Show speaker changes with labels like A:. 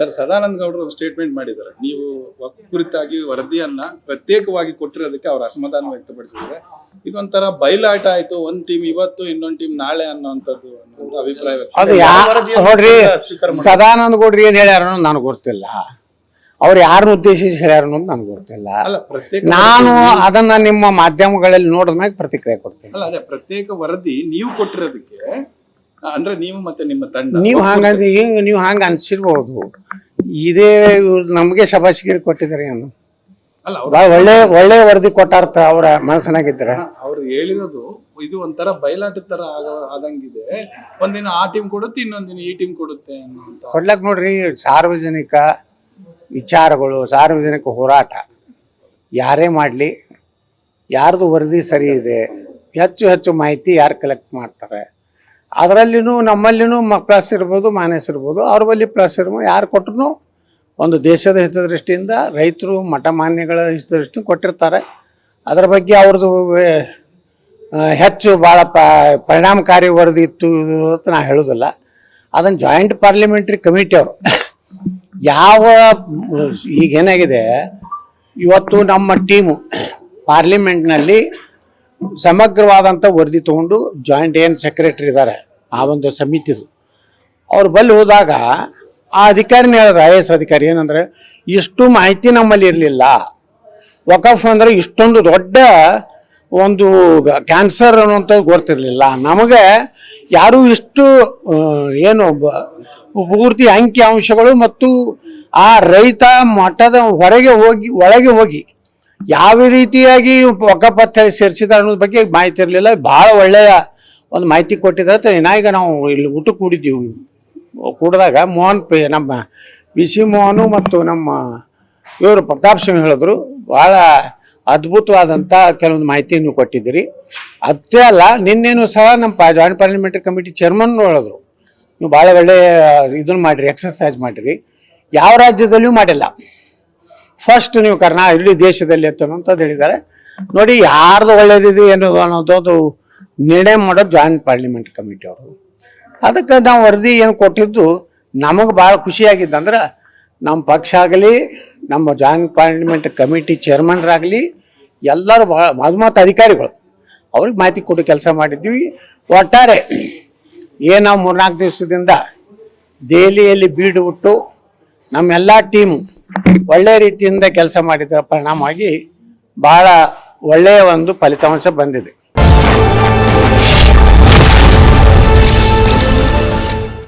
A: Sir Sadananda ಗೌಡರು statement ಮಾಡಿದ್ದಾರೆ. ನೀವು ಕುರಿತಾಗಿ ವರದಿಯನ್ನ ಪ್ರತ್ಯೇಕವಾಗಿ ಕೊಟ್ಟಿರೋದಕ್ಕೆ ಅವರು ಅಸಮಾಧಾನ ವ್ಯಕ್ತಪಡಿಸಿದ್ದಾರೆ. ಇದೊಂಥರ ಬಯಲಾಟ ಆಯ್ತು. ಒಂದ್ ಟೀಮ್ ಇವತ್ತು ಇನ್ನೊಂದ್ ಟೀಮ್ ನಾಳೆ ಅನ್ನೋಂಥದ್ದು ಅನ್ನೋ ಅಭಿಪ್ರಾಯ ವ್ಯಕ್ತ
B: ಅದು ನೋಡ್ರಿ ಸದಾನಂದ ಗೌಡ್ರಿ ಏನ್ ಹೇಳ್ಯಾರ ನನಗೆ ಗೊತ್ತಿಲ್ಲ. ಅವ್ರು ಯಾರನ್ನ ಉದ್ದೇಶಿಸಿ ಹೇಳ್ಯಾರ ಅನ್ನೋದು ನನಗೆ ಗೊತ್ತಿಲ್ಲ.
A: ಅಲ್ಲ ಪ್ರತ್ಯೇಕ
B: ನಾನು ಅದನ್ನ ನಿಮ್ಮ ಮಾಧ್ಯಮಗಳಲ್ಲಿ ನೋಡಿದ ಮ್ಯಾಗ ಪ್ರತಿಕ್ರಿಯೆ ಕೊಡ್ತೀನಿ.
A: ಅಲ್ಲ ಅದೇ ಪ್ರತ್ಯೇಕ ವರದಿ ನೀವು ಕೊಟ್ಟಿರೋದಕ್ಕೆ ಅಂದ್ರೆ ನೀವು ಮತ್ತೆ ನಿಮ್ಮ ತಂಡ.
B: ನೀವು ಹಂಗಂದ್ರೆ ಹಿಂಗ್ ನೀವು ಹಂಗ ಅನ್ಸಿರ್ಬಹುದು ಇದೇ ಇವ್ರು ನಮಗೆ ಶಬಾಷಿಗಿರಿ ಕೊಟ್ಟಿದ್ದಾರೆ ಏನು?
A: ಅಲ್ಲ ಅವ್ರು
B: ಭಾಳ ಒಳ್ಳೆ ಒಳ್ಳೆ ವರದಿ ಕೊಟ್ಟಾರ್ತ ಅವರ ಮನಸ್ಸನಾಗಿದ್ರೆ.
A: ಅವ್ರು ಹೇಳಿರೋದು ಇದು ಒಂಥರ ಬಯಲಾಟದ ತರ ಆಗ ಆದಂಗಿದೆ. ಒಂದಿನ ಆ ಟೀಮ್ ಕೊಡುತ್ತೆ ಇನ್ನೊಂದಿನ ಈ ಟೀಮ್ ಕೊಡುತ್ತೆ ಅಂತ
B: ಕೊಡ್ಲಕ್ ನೋಡ್ರಿ ಸಾರ್ವಜನಿಕ ವಿಚಾರಗಳು ಸಾರ್ವಜನಿಕ ಹೋರಾಟ. ಯಾರೇ ಮಾಡಲಿ ಯಾರ್ದು ವರದಿ ಸರಿ ಇದೆ ಹೆಚ್ಚು ಹೆಚ್ಚು ಮಾಹಿತಿ ಯಾರು ಕಲೆಕ್ಟ್ ಮಾಡ್ತಾರೆ? ಅದರಲ್ಲಿನೂ ನಮ್ಮಲ್ಲಿನೂ ಪ್ಲಸ್ ಇರ್ಬೋದು, ಮೈನಸ್ ಇರ್ಬೋದು. ಅವ್ರ ಬಳಿ ಪ್ಲಸ್ ಇರ್ಬೋದು ಯಾರು ಕೊಟ್ಟರು ಒಂದು ದೇಶದ ಹಿತದೃಷ್ಟಿಯಿಂದ ರೈತರು ಮಠ ಮಾನ್ಯಗಳ ಹಿತದೃಷ್ಟಿ ಕೊಟ್ಟಿರ್ತಾರೆ. ಅದರ ಬಗ್ಗೆ ಅವ್ರದ್ದು ಹೆಚ್ಚು ಭಾಳ ಪ, ಪರಿಣಾಮಕಾರಿ ವರದಿ ಇತ್ತು ಅಂತ ನಾ ಹೇಳೋದಿಲ್ಲ. ಅದನ್ನು ಜಾಯಿಂಟ್ ಪಾರ್ಲಿಮೆಂಟ್ರಿ ಕಮಿಟಿ ಅವರು. ಯಾವ ಈಗ ಏನಾಗಿದೆ, ಇವತ್ತು ನಮ್ಮ ಟೀಮು ಪಾರ್ಲಿಮೆಂಟ್ನಲ್ಲಿ ಸಮಗ್ರವಾದಂಥ ವರದಿ ತಗೊಂಡು ಜಾಯಿಂಟ್ ಏನು ಸೆಕ್ರೆಟರಿ ಇದ್ದಾರೆ ಆ ಒಂದು ಸಮಿತಿದು. ಅವ್ರು ಬಲ್ಲಿ ಹೋದಾಗ ಆ ಅಧಿಕಾರಿನ ಹೇಳಿದ್ರು ಐ ಎ ಎಸ್ ಅಧಿಕಾರಿ, ಏನಂದ್ರೆ ಇಷ್ಟು ಮಾಹಿತಿ ನಮ್ಮಲ್ಲಿ ಇರಲಿಲ್ಲ. ವಕಫ್ ಅಂದ್ರೆ ಇಷ್ಟೊಂದು ದೊಡ್ಡ ಒಂದು ಕ್ಯಾನ್ಸರ್ ಅನ್ನುವಂಥದ್ದು ಗೊತ್ತಿರಲಿಲ್ಲ. ನಮಗೆ ಯಾರೂ ಇಷ್ಟು ಏನು ಪೂರ್ತಿ ಅಂಕಿ ಅಂಶಗಳು ಮತ್ತು ಆ ರೈತ ಮಠದ ಹೊರಗೆ ಹೋಗಿ, ಒಳಗೆ ಹೋಗಿ ಯಾವ ರೀತಿಯಾಗಿ ಒಗ್ಗಪತ್ರ ಸೇರಿಸಿದ್ದಾರೆ ಅನ್ನೋದ್ರ ಬಗ್ಗೆ ಮಾಹಿತಿ ಇರಲಿಲ್ಲ. ಭಾಳ ಒಳ್ಳೆಯ ಒಂದು ಮಾಹಿತಿ ಕೊಟ್ಟಿದ್ದಾರೆ. ಏನಾಗ ನಾವು ಇಲ್ಲಿ ಊಟ ಕೂಡಿದ್ದೀವಿ ಕೂಡಿದಾಗ ಮೋಹನ್ ನಮ್ಮ ವಿ ಸಿ ಮೋಹನು ಮತ್ತು ನಮ್ಮ ಇವರು ಪ್ರತಾಪ್ ಸಿಂಗ್ ಹೇಳಿದ್ರು, ಭಾಳ ಅದ್ಭುತವಾದಂಥ ಕೆಲವೊಂದು ಮಾಹಿತಿಯನ್ನು ಕೊಟ್ಟಿದ್ದೀರಿ. ಅಷ್ಟೇ ಅಲ್ಲ, ನಿನ್ನೇನು ಸಹ ನಮ್ಮ ಜಾಯಿಂಟ್ ಪಾರ್ಲಿಮೆಂಟ್ರಿ ಕಮಿಟಿ ಚೇರ್ಮನ್ ಹೇಳಿದ್ರು. ನೀವು ಭಾಳ ಒಳ್ಳೆಯ ಇದನ್ನು ಮಾಡಿರಿ ಎಕ್ಸಸೈಜ್ ಮಾಡಿರಿ. ಯಾವ ರಾಜ್ಯದಲ್ಲಿಯೂ ಮಾಡಿಲ್ಲ. ಫಸ್ಟ್ ನೀವು ಕರ್ನಾ ಇಲ್ಲಿ ದೇಶದಲ್ಲಿ ಅಂತಂದು ಹೇಳಿದ್ದಾರೆ. ನೋಡಿ, ಯಾರ್ದು ಒಳ್ಳೇದಿದೆ ಅನ್ನೋದು ಅನ್ನೋದು ನಿರ್ಣಯ ಮಾಡೋದು ಜಾಯಿಂಟ್ ಪಾರ್ಲಿಮೆಂಟ್ ಕಮಿಟಿ ಅವರು. ಅದಕ್ಕೆ ನಾವು ವರದಿ ಏನು ಕೊಟ್ಟಿದ್ದು, ನಮಗೆ ಭಾಳ ಖುಷಿಯಾಗಿದ್ದಂದ್ರೆ ನಮ್ಮ ಪಕ್ಷ ಆಗಲಿ, ನಮ್ಮ ಜಾಯಿಂಟ್ ಪಾರ್ಲಿಮೆಂಟ್ ಕಮಿಟಿ ಚೇರ್ಮನ್ರಾಗಲಿ ಎಲ್ಲರೂ ಭಾಳ ಮಾತು ಅಧಿಕಾರಿಗಳು, ಅವ್ರಿಗೆ ಮಾಹಿತಿ ಕೊಟ್ಟು ಕೆಲಸ ಮಾಡಿದ್ವಿ. ಒಟ್ಟಾರೆ, ಏನು ನಾವು ಮೂರ್ನಾಲ್ಕು ದಿವಸದಿಂದ ದೆಹಲಿಯಲ್ಲಿ ಬೀಡು ಬಿಟ್ಟು ನಮ್ಮೆಲ್ಲ ಟೀಮು ಒಳ್ಳೆ ರೀತಿಯಿಂದ ಕೆಲಸ ಮಾಡಿದ ಪರಿಣಾಮವಾಗಿ ಬಹಳ ಒಳ್ಳೆಯ ಒಂದು ಫಲಿತಾಂಶ ಬಂದಿದೆ.